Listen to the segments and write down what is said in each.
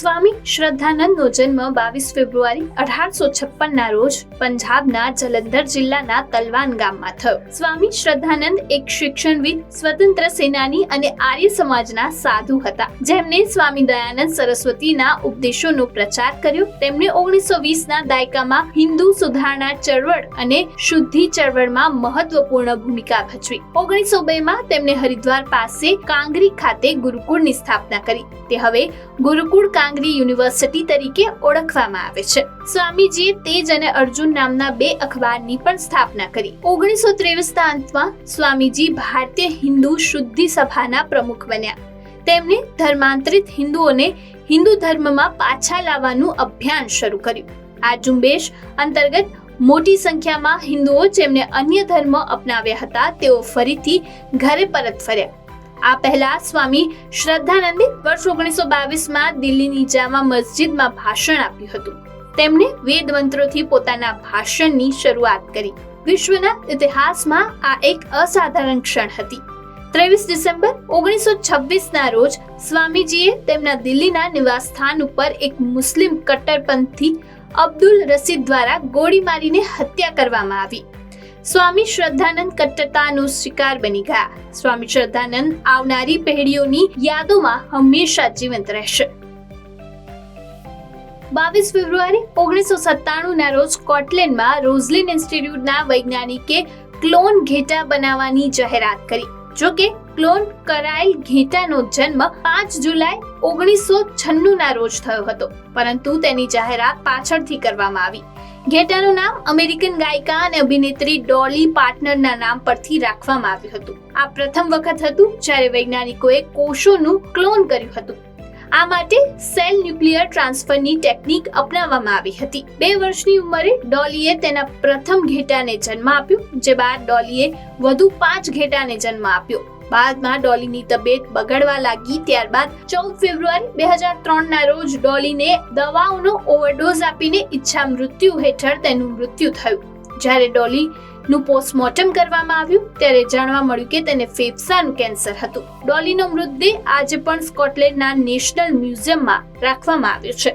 સ્વામી શ્રદ્ધાનંદનો જન્મ બાવીસ ફેબ્રુઆરી અઢારસો છપ્પનના રોજ પંજાબના જલંધર જિલ્લાના તલવાન ગામમાં થયો. સ્વામી, શ્રદ્ધાનંદ એક શિક્ષણવિદ, સ્વતંત્ર સેનાની અને આર્ય સમાજના સાધુ હતા. જેમને સ્વામી દયાનંદ સરસ્વતીના ઉપદેશોનો પ્રચાર કર્યો. તેમણે ઓગણીસો વીસના દાયકામાં હિન્દુ સુધારણા ચળવળ અને શુદ્ધિ ચળવળમાં મહત્વપૂર્ણ ભૂમિકા ભજવી. ઓગણીસો બેમાં તેમણે હરિદ્વાર પાસે કાંગરી ખાતે ગુરુકુળની સ્થાપના કરી. તે હવે ગુરુકુળ કાંગરી યુનિવર્સિટી તરીકે ઓળખવામાં આવે છે. સ્વામીજીએ તેજ અને અર્જુન નામના બે અખબારની પણ સ્થાપના કરી. ઓગણીસો ત્રેવીસના અંતમાં સ્વામીજી ભારતીય હિન્દુ શુદ્ધિ સભાના પ્રમુખ બન્યા. તેમણે ધર્માંતરિત હિન્દુઓને હિન્દુ ધર્મમાં પાછા લાવવાનું અભિયાન શરૂ કર્યું. આ ઝુંબેશ અંતર્ગત મોટી સંખ્યામાં હિન્દુઓ જેમને અન્ય ધર્મ અપનાવ્યા હતા તેઓ ફરીથી ઘરે પરત ફર્યા. આ પહેલા સ્વામી શ્રદ્ધાનંદે વર્ષ ઓગણીસો બાવીસમાં દિલ્હીની જામા મસ્જિદમાં ભાષણ આપ્યું હતું. તેમણે વેદ મંત્રોથી પોતાના ભાષણની શરૂઆત કરી. વિશ્વના ઇતિહાસમાં આ એક અસાધારણ ક્ષણ હતી. ત્રેવીસ ડિસેમ્બર ઓગણીસો છવ્વીસના રોજ સ્વામીજીએ તેમના દિલ્હીના નિવાસસ્થાન ઉપર એક મુસ્લિમ કટ્ટરપંથી અબ્દુલ રસીદ દ્વારા ગોળી મારીને હત્યા કરવામાં આવી. સ્વામી શ્રદ્ધાનંદ કટ્ટરતાનો શિકાર બની ગયા. સ્વામી શ્રદ્ધાનંદ આવનારી પેઢીઓની યાદોમાં હંમેશા જીવંત રહેશે. બાવીસ ફેબ્રુઆરી ઓગણીસો સત્તાણું ના રોજ સ્કોટલેન્ડમાં રોઝલિન ઇન્સ્ટિટ્યૂટના વૈજ્ઞાનિકે ક્લોન ઘેટા બનાવવાની જાહેરાત કરી. જો કે ક્લોન કરાયેલ ઘેટાનો જન્મ પાંચ જુલાઈ ઓગણીસો છન્નું ના રોજ થયો હતો. પરંતુ તેની જાહેરાત પાછળથી કરવામાં આવી. ઘેટાનું નામ અમેરિકન ગાયિકા અને અભિનેત્રી ડોલી પાર્ટનરના નામ પરથી રાખવામાં આવ્યું હતું. આ પ્રથમ વખત હતું જ્યારે વૈજ્ઞાનિકોએ કોષોનું ક્લોન કર્યું હતું. આ માટે સેલ ન્યુક્લિયર ટ્રાન્સફરની ટેકનિક અપનાવવામાં આવી હતી. બે વર્ષની ઉંમરે ડોલીએ તેના પ્રથમ ઘેટાને જન્મ આપ્યો, જે બાદ ડોલીએ વધુ પાંચ ઘેટાને જન્મ આપ્યો. બાદમાં ડોલીની તબિયત બગડવા લાગી ત્યારબાદ ચૌદ ફેબ્રુઆરી બે હજાર ત્રણ ના રોજ ડોલીને દવાઓનો ઓવરડોઝ આપીને ઈચ્છા મૃત્યુ હેઠળ તેનું મૃત્યુ થયું. જ્યારે ડોલીનું પોસ્ટમોર્ટમ કરવામાં આવ્યું, ત્યારે જાણવા મળ્યું કે તેને ફેફસાનું કેન્સર હતું. ડોલીનો મૃતદેહ આજે પણ સ્કોટલેન્ડના નેશનલ મ્યુઝિયમમાં રાખવામાં આવ્યો છે.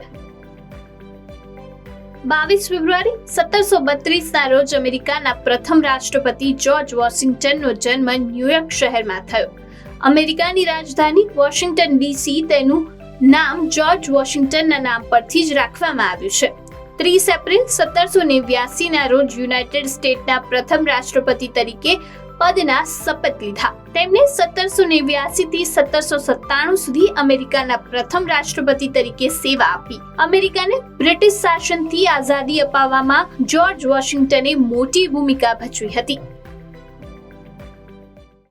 બાવીસ ફેબ્રુઆરી સત્તરસો બત્રીસના રોજ અમેરિકાના પ્રથમ રાષ્ટ્રપતિ જ્યોર્જ વોશિંગ્ટનનો જન્મ ન્યુયોર્ક શહેરમાં થયો. અમેરિકાની રાજધાની વોશિંગ્ટન ડીસી તેનું નામ જ્યોર્જ વોશિંગ્ટનના નામ પરથી જ રાખવામાં આવ્યું છે. ત્રીસ એપ્રિલ સત્તરસો નેવ્યાસીના રોજ યુનાઇટેડ સ્ટેટના પ્રથમ રાષ્ટ્રપતિ તરીકે પદના શપથ લીધા. તેમણે સત્તરસો નેવ્યાસી થી સત્તરસો સત્તાણું સુધી અમેરિકાના પ્રથમ રાષ્ટ્રપતિ તરીકે સેવા આપી. અમેરિકાને બ્રિટિશ શાસનથી આઝાદી અપાવવામાં જ્યોર્જ વોશિંગ્ટને મોટી ભૂમિકા ભજવી હતી.